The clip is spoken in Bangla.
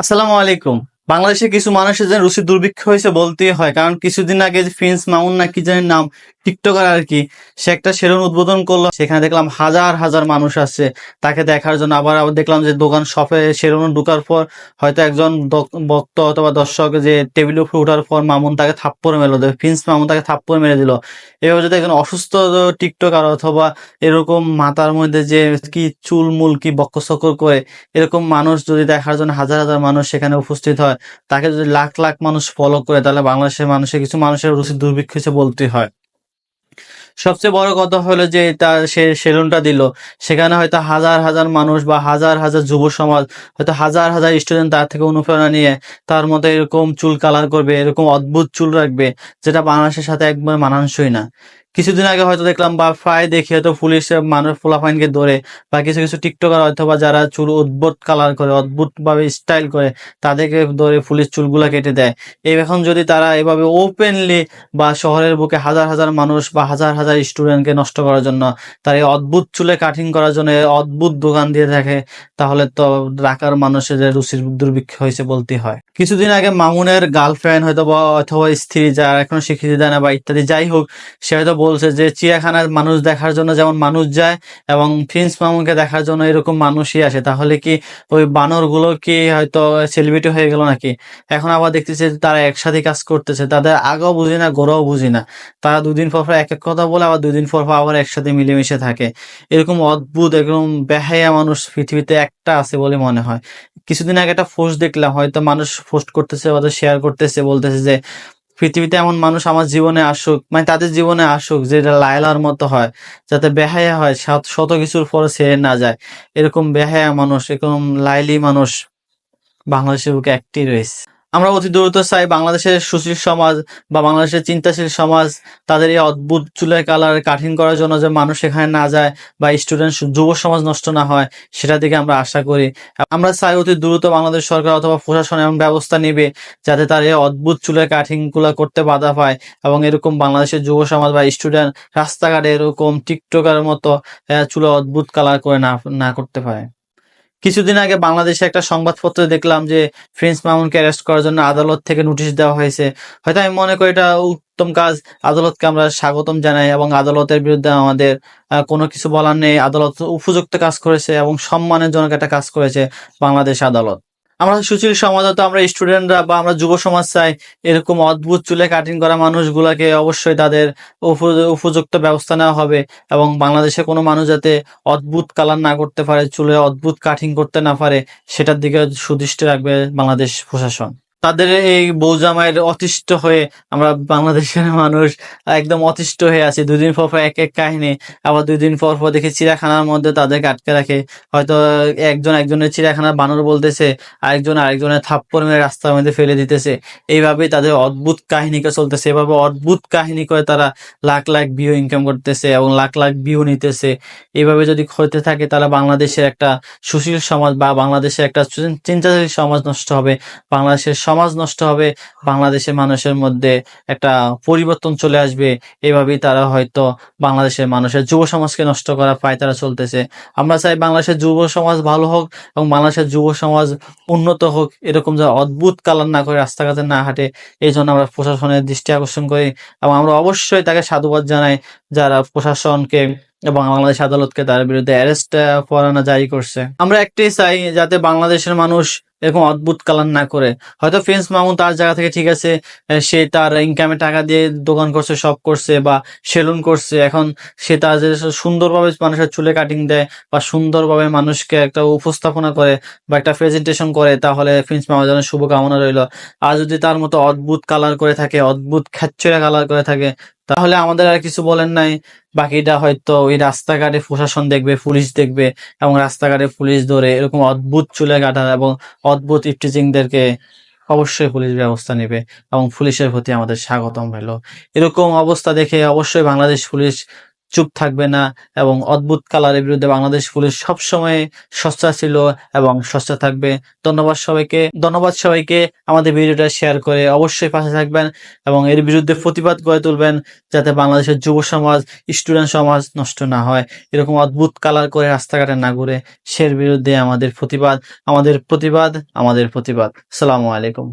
আসসালামু আলাইকুম। বাংলাদেশে কিছু মানুষের যেন রুচি দুর্ভিক্ষ হয়েছে বলতেই হয়, কারণ কিছুদিন আগে ফিন্স মাউন না কি জানি নাম টিকটকার আর কি সে একটা সেলুন উদ্বোধন করল, সেখানে দেখলাম হাজার হাজার মানুষ আছে তাকে দেখার জন্য আবার আবার দেখলাম যে দোকান শপে সেলুন ঢুকার পর হয়তো একজন ভক্ত অথবা দর্শক যে টেবিলের উপর উঠার পর মামুন তাকে থাপ্পড় মেলো ফিন্স মামুন তাকে থাপ্পড় মেরে দিল। এভাবে যদি একজন অসুস্থ টিকটকার অথবা এরকম মাথার মধ্যে যে কি চুল মুল কি বক্কসকর করে এরকম মানুষ যদি দেখার জন্য হাজার হাজার মানুষ সেখানে উপস্থিত হয়, তাকে যদি লাখ লাখ মানুষ ফলো করে, তাহলে বাংলাদেশের মানুষের কিছু মানুষের রুচি দুর্ভিক্ষ হিসেবে বলতে হয়। সবচেয়ে বড় কথা হলো যে তার সে সেলুনটা দিল। সেখানে হয়তো হাজার হাজার মানুষ বা হাজার হাজার যুব সমাজ, হয়তো হাজার হাজার স্টুডেন্ট তার থেকে অনুপ্রেরণা নিয়ে তার মতো এরকম চুল কালার করবে, এরকম অদ্ভুত চুল রাখবে, যেটা বাংলাদেশের সাথে একবার মানানসই না। কিছুদিন আগে হয়তো দেখলাম বা প্রায় দেখি হয়তো পুলিশ মানুষ ফোলাফাইনকে ধরে বা কিছু কিছু টিকটকার অথবা যারা চুল অদ্ভুত কালার করে অদ্ভুত ভাবে স্টাইল করে, তাদেরকে ধরে পুলিশ চুলগুলা কেটে দেয়। এই এখন যদি তারা এভাবে ওপেনলি বা শহরের বুকে হাজার হাজার মানুষ বা হাজার হাজার স্টুডেন্টকে নষ্ট করার জন্য, তার এই অদ্ভুত চুলে কাটিং করার জন্য অদ্ভুত দোকান দিয়ে থাকে, তাহলে তো ঢাকার মানুষের রুচির দুর্ভিক্ষ হয়েছে বলতে হয়। কিছুদিন আগে মামুনের গার্লফ্রেন্ড হয়তো বা অথবা স্ত্রী যারা এখনও স্বীকৃতি দেয় না বা ইত্যাদি, যাই হোক, সে হয়তো বলছে যে, চিড়িয়াখানার মানুষ দেখার জন্য যেমন মানুষ যায় এবং প্রিন্স মামুনকে দেখার জন্য এরকম মানুষই আসে, তাহলে কি ওই বানরগুলো কি হয়তো সেলিব্রিটি হয়ে গেল নাকি? এখন আবার দেখতেছে তারা একসাথে কাজ করতেছে, তাদের আগেও বুঝি না গোড়াও বুঝি না। তারা দুদিন পর পর এক এক কথা বলে, আবার দুদিন পর পর আবার একসাথে মিলেমিশে থাকে। এরকম অদ্ভুত একদম বেহায়া মানুষ পৃথিবীতে একটা আছে বলে মনে হয়। কিছুদিন আগে একটা পোস্ট দেখলাম, হয়তো মানুষ পোস্ট করতেছে, হয়তো শেয়ার করতেছে, বলতেছে যে পৃথিবীতে এমন মানুষ আমার জীবনে আসুক মানে তাদের জীবনে আসুক, যেটা লায়লার মতো হয়, যাতে বেহায়া হয়, শত কিছুর পরে ছেড়ে না যায়। এরকম বেহায়া মানুষ, এরকম লাইলি মানুষ বাংলাদেশের বুকে একটি রয়েছে। আমরা অতি দ্রুত চাই বাংলাদেশের সুশীল সমাজ বা বাংলাদেশের চিন্তাশীল সমাজ তাদের এই অদ্ভুত চুলের কালার কাঠিন করার জন্য যে মানুষ এখানে না যায় বা স্টুডেন্ট যুব সমাজ নষ্ট না হয়, সেটা দিকে আমরা আশা করি। আমরা চাই অতি দ্রুত বাংলাদেশ সরকার অথবা প্রশাসন এমন ব্যবস্থা নেবে যাতে তার এই অদ্ভুত চুলের কাঠিংগুলা করতে বাধা পায় এবং এরকম বাংলাদেশের যুব সমাজ বা স্টুডেন্ট রাস্তাঘাটে এরকম টিকটকার মতো চুলে অদ্ভুত কালার করে না না করতে পারে। কিছুদিন আগে বাংলাদেশে একটা সংবাদপত্রে দেখলাম যে প্রিন্স মামুনকে অ্যারেস্ট করার জন্য আদালত থেকে নোটিশ দেওয়া হয়েছে। হয়তো আমি মনে করি এটা উত্তম কাজ। আদালতকে আমরা স্বাগতম জানাই এবং আদালতের বিরুদ্ধে আমাদের কোনো কিছু বলার নেই। আদালত উপযুক্ত কাজ করেছে এবং সম্মানের জনক একটা কাজ করেছে বাংলাদেশ আদালত। আমরা সুচির সমাজত আমরা স্টুডেন্টরা বা আমরা যুব সমাজ চাই এরকম অদ্ভুত চুলে কাটিং করা মানুষগুলাকে অবশ্যই তাদের উপ- উপযুক্ত ব্যবস্থা নেওয়া হবে এবং বাংলাদেশে কোনো মানুষ যাতে অদ্ভুত কালার না করতে পারে, চুলে অদ্ভুত কাটিং করতে না পারে, সেটার দিকে সুদৃষ্টি রাখবে বাংলাদেশ প্রশাসন। তাদের এই বৌজামায়ের অতিষ্ঠ হয়ে আমরা বাংলাদেশের মানুষ একদম অতিষ্ঠ হয়ে আছি। দুদিন পর পর এক এক কাহিনী, আবার দুই দিন পর পর দেখি চিড়িয়াখানার মধ্যে তাদেরকে আটকে রাখে। হয়তো একজন একজনের চিড়িয়াখানার বানর বলতেছে, আরেকজন আরেকজনের থাপ্পড় মেরে রাস্তার মধ্যে ফেলে দিতেছে। এইভাবেই তাদের অদ্ভুত কাহিনীকে চলতেছে। এভাবে অদ্ভুত কাহিনী করে তারা লাখ লাখ ভিউ ইনকাম করতেছে এবং লাখ লাখ ভিউ নিতেছে। এইভাবে যদি হতে থাকে, তাহলে বাংলাদেশের একটা সুশীল সমাজ বা বাংলাদেশের একটা চিন- চিন্তাশীল সমাজ নষ্ট হবে। বাংলাদেশের সমাজ নষ্ট হবে, বাংলাদেশের মানুষের মধ্যে একটা পরিবর্তন চলে আসবে, এভাবেই তারা হয়তো বাংলাদেশের মানুষের যুব সমাজকে নষ্ট করা পায় তারা চলতেছে। আমরা চাই বাংলাদেশের যুব সমাজ ভালো হোক এবং বাংলাদেশের যুব সমাজ উন্নত হোক, এরকম যা অদ্ভুত কালার না করে রাস্তাঘাটে না হাঁটে, এই জন্য আমরা প্রশাসনের দৃষ্টি আকর্ষণ করি এবং আমরা অবশ্যই তাকে সাধুবাদ জানাই, যারা প্রশাসনকে এবং বাংলাদেশ আদালতকে তার বিরুদ্ধে অ্যারেস্ট পরানো জারি করছে। আমরা একটাই চাই যাতে বাংলাদেশের মানুষ এরকম অদ্ভুত কালার না করে। হয়তো ফ্রেন্স মামুন তার জায়গা থেকে ঠিক আছে সে তার ইনকামে টাকা দিয়ে দোকান করছে সব করছে বা সেলুন করছে। এখন সে তার যে সুন্দরভাবে মানুষের চুলে কাটিং দেয় বা সুন্দরভাবে মানুষকে একটা উপস্থাপনা করে বা একটা প্রেজেন্টেশন করে, তাহলে প্রিন্স মামার জন্য শুভকামনা রইল। আর যদি তার মতো অদ্ভুত কালার করে থাকে, অদ্ভুত খ্যাচ্চরা কালার করে থাকে তাহলে আমাদের আর কিছু বলেন নাই। বাকিটা হয়তো ওই রাস্তাঘাটে প্রশাসন দেখবে, পুলিশ দেখবে এবং রাস্তাঘাটে পুলিশ ধরে এরকম অদ্ভুত চুলে কাটা এবং অদ্ভুত ইফটিজিংদেরকে অবশ্যই পুলিশ ব্যবস্থা নেবে এবং পুলিশের প্রতি আমাদের স্বাগতম হলো এরকম অবস্থা দেখে অবশ্যই বাংলাদেশ পুলিশ চুপ থাকবে না এবং অদ্ভুত কালারের বিরুদ্ধে বাংলাদেশ পুলিশ সবসময় সস্তা ছিল এবং সস্তা থাকবে। ধন্যবাদ সবাইকে। ধন্যবাদ সবাইকে আমাদের ভিডিওটা শেয়ার করে অবশ্যই পাশে থাকবেন এবং এর বিরুদ্ধে প্রতিবাদ গড়ে তুলবেন যাতে বাংলাদেশের যুব সমাজ স্টুডেন্ট সমাজ নষ্ট না হয়। এরকম অদ্ভুত কালার করে রাস্তাঘাটে না ঘুরে সের বিরুদ্ধে আমাদের প্রতিবাদ আমাদের প্রতিবাদ আমাদের প্রতিবাদ। সালামু আলাইকুম।